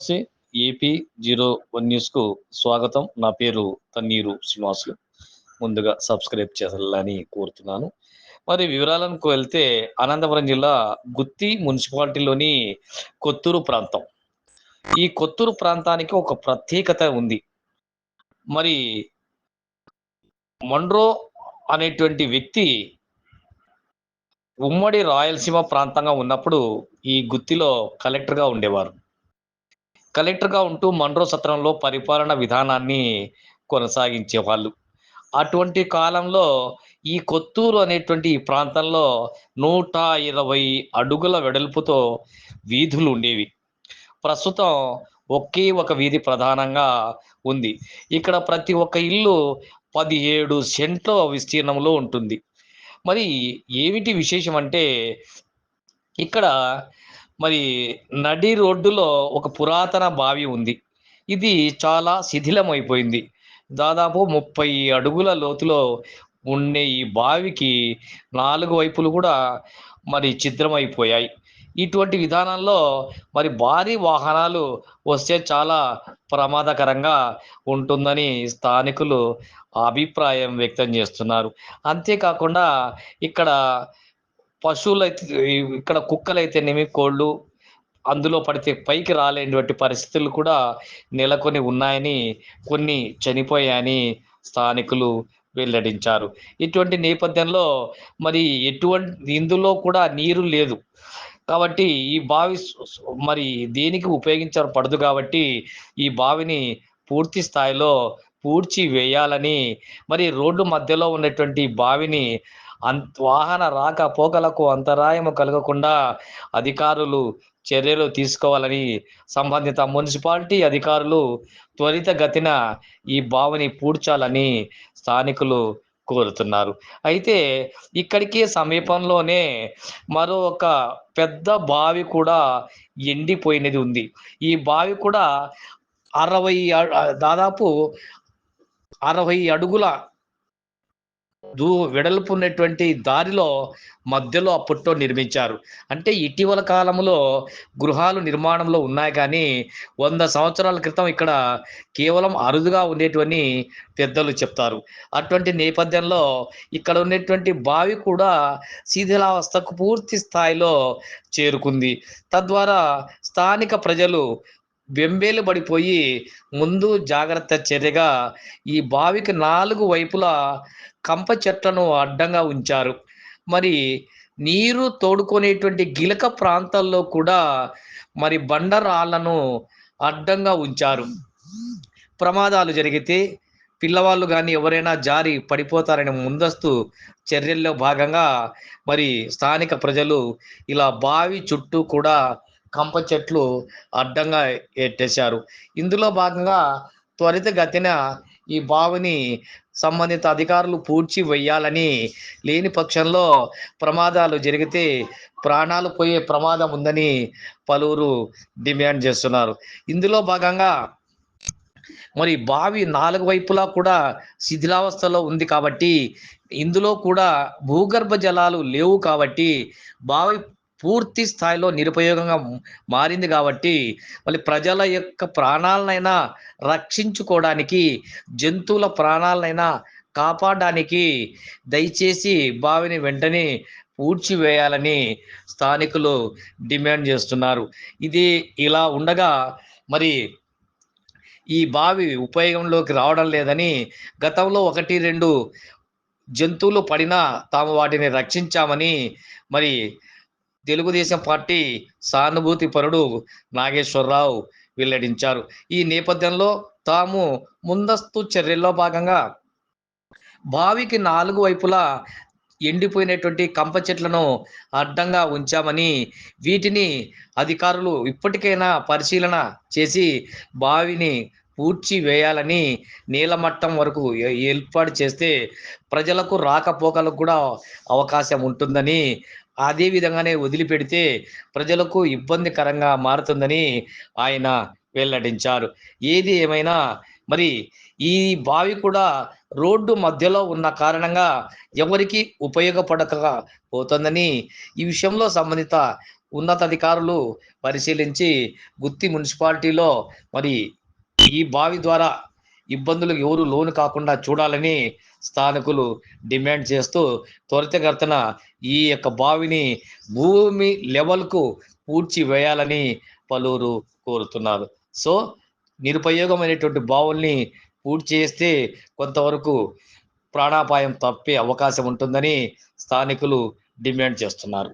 నమస్తే AP zero one న్యూస్కు స్వాగతం. నా పేరు తన్నీరు శ్రీనివాసులు. ముందుగా సబ్స్క్రైబ్ చేయాలని కోరుతున్నాను. మరి వివరాలకు వెళ్తే అనంతపురం జిల్లా గుత్తి మున్సిపాలిటీలోని కొత్తూరు ప్రాంతం. ఈ కొత్తూరు ప్రాంతానికి ఒక ప్రత్యేకత ఉంది. మరి మండ్రో అనేటువంటి వ్యక్తి ఉమ్మడి రాయలసీమ ప్రాంతంగా ఉన్నప్పుడు ఈ గుత్తిలో కలెక్టర్గా ఉండేవారు. కలెక్టర్గా ఉంటూ మండ్రో సత్రంలో పరిపాలన విధానాన్ని కొనసాగించేవాళ్ళు అటువంటి కాలంలో ఈ కొత్తూరు అనేటువంటి ఈ ప్రాంతంలో నూట ఇరవై అడుగుల వెడల్పుతో వీధులు ఉండేవి. ప్రస్తుతం ఒకే ఒక వీధి ప్రధానంగా ఉంది. ఇక్కడ ప్రతి ఒక్క ఇల్లు పదిహేడు సెంట్ల విస్తీర్ణంలో ఉంటుంది. మరి ఏమిటి విశేషం అంటే ఇక్కడ మరి నడి రోడ్డులో ఒక పురాతన బావి ఉంది. ఇది చాలా శిథిలమైపోయింది. దాదాపు ముప్పై అడుగుల లోతులో ఉండే ఈ బావికి నాలుగు వైపులు కూడా మరి ఛిద్రమైపోయాయి. ఇటువంటి విధానంలో మరి భారీ వాహనాలు వస్తే చాలా ప్రమాదకరంగా ఉంటుందని స్థానికులు అభిప్రాయం వ్యక్తం చేస్తున్నారు. అంతేకాకుండా ఇక్కడ పశువులు అయితే ఇక్కడ కుక్కలు అయితేనేమి కోళ్ళు అందులో పడితే పైకి రాలేనటువంటి పరిస్థితులు కూడా నెలకొని ఉన్నాయని కొన్ని చనిపోయాయని స్థానికులు వెల్లడించారు. ఇటువంటి నేపథ్యంలో మరి ఎటువంటి ఇందులో కూడా నీరు లేదు. కాబట్టి ఈ బావి మరి దేనికి ఉపయోగించబడదు కాబట్టి ఈ బావిని పూర్తి స్థాయిలో పూడ్చి వేయాలని మరి రోడ్డు మధ్యలో ఉన్నటువంటి బావిని అంత వాహన రాక పోకలకు అంతరాయం కలగకుండా అధికారులు చర్యలు తీసుకోవాలని సంబంధిత మున్సిపాలిటీ అధికారులు త్వరితగతిన ఈ బావిని పూడ్చాలని స్థానికులు కోరుతున్నారు. అయితే ఇక్కడికి సమీపంలోనే మరో ఒక పెద్ద బావి కూడా ఎండిపోయినది ఉంది. ఈ బావి కూడా అరవై దాదాపు అరవై అడుగుల దూ వెడల్పు ఉన్నటువంటి దారిలో మధ్యలో అప్పట్లో నిర్మించారు. అంటే ఇటీవల కాలంలో గృహాలు నిర్మాణంలో ఉన్నాయి కానీ వంద సంవత్సరాల క్రితం ఇక్కడ కేవలం అరుదుగా ఉండేటువంటి పెద్దలు చెప్తారు. అటువంటి నేపథ్యంలో ఇక్కడ ఉన్నటువంటి బావి కూడా శిథిలావస్థకు పూర్తి స్థాయిలో చేరుకుంది. తద్వారా స్థానిక ప్రజలు వెంబేలు పడిపోయి ముందు జాగ్రత్త చర్యగా ఈ బావికి నాలుగు వైపులా కంప చెట్లను అడ్డంగా ఉంచారు. మరి నీరు తోడుకునేటువంటి గిలక ప్రాంతాల్లో కూడా మరి బండరాళ్ళను అడ్డంగా ఉంచారు. ప్రమాదాలు జరిగితే పిల్లవాళ్ళు కానీ ఎవరైనా జారి పడిపోతారనే ముందస్తు చర్యల్లో భాగంగా మరి స్థానిక ప్రజలు ఇలా బావి చుట్టూ కూడా కంప చెట్లు అడ్డంగా ఎట్టేశారు. ఇందులో భాగంగా త్వరితగతిన ఈ బావిని సంబంధిత అధికారులు పూడ్చి వేయాలని లేని పక్షంలో ప్రమాదాలు జరిగితే ప్రాణాలు పోయే ప్రమాదం ఉందని పలువురు డిమాండ్ చేస్తున్నారు. ఇందులో భాగంగా మరి బావి నాలుగు వైపులా కూడా శిథిలావస్థలో ఉంది కాబట్టి ఇందులో కూడా భూగర్భ జలాలు లేవు కాబట్టి బావి పూర్తి స్థాయిలో నిరుపయోగంగా మారింది కాబట్టి మళ్ళీ ప్రజల యొక్క ప్రాణాలనైనా రక్షించుకోవడానికి జంతువుల ప్రాణాలనైనా కాపాడడానికి దయచేసి బావిని వెంటనే పూడ్చివేయాలని స్థానికులు డిమాండ్ చేస్తున్నారు. ఇది ఇలా ఉండగా మరి ఈ బావి ఉపయోగంలోకి రావడం లేదని గతంలో ఒకటి రెండు జంతువులు పడినా తాము వాటిని రక్షించామని మరి తెలుగుదేశం పార్టీ సానుభూతి పరుడు నాగేశ్వరరావు వెల్లడించారు. ఈ నేపథ్యంలో తాము ముందస్తు చర్యల్లో భాగంగా బావికి నాలుగు వైపులా ఎండిపోయినటువంటి కంప చెట్లను అడ్డంగా ఉంచామని వీటిని అధికారులు ఇప్పటికైనా పరిశీలన చేసి బావిని పూడ్చి వేయాలని నీలమట్టం వరకు ఏర్పాటు చేస్తే ప్రజలకు రాకపోకలకు కూడా అవకాశం ఉంటుందని అదే విధంగానే వదిలిపెడితే ప్రజలకు ఇబ్బందికరంగా మారుతుందని ఆయన వెల్లడించారు. ఏది ఏమైనా మరి ఈ బావి కూడా రోడ్డు మధ్యలో ఉన్న కారణంగా ఎవరికి ఉపయోగపడక పోతుందని ఈ విషయంలో సంబంధిత ఉన్నతాధికారులు పరిశీలించి గుత్తి మున్సిపాలిటీలో మరి ఈ బావి ద్వారా ఇబ్బందులకు ఎవరు లోను కాకుండా చూడాలని స్థానికులు డిమాండ్ చేస్తూ త్వరితగతిన ఈ యొక్క బావిని భూమి లెవెల్కు పూడ్చి వేయాలని పలువురు కోరుతున్నారు. సో నిరుపయోగమైనటువంటి బావుల్ని పూర్తి చేస్తే కొంతవరకు ప్రాణాపాయం తప్పే అవకాశం ఉంటుందని స్థానికులు డిమాండ్ చేస్తున్నారు.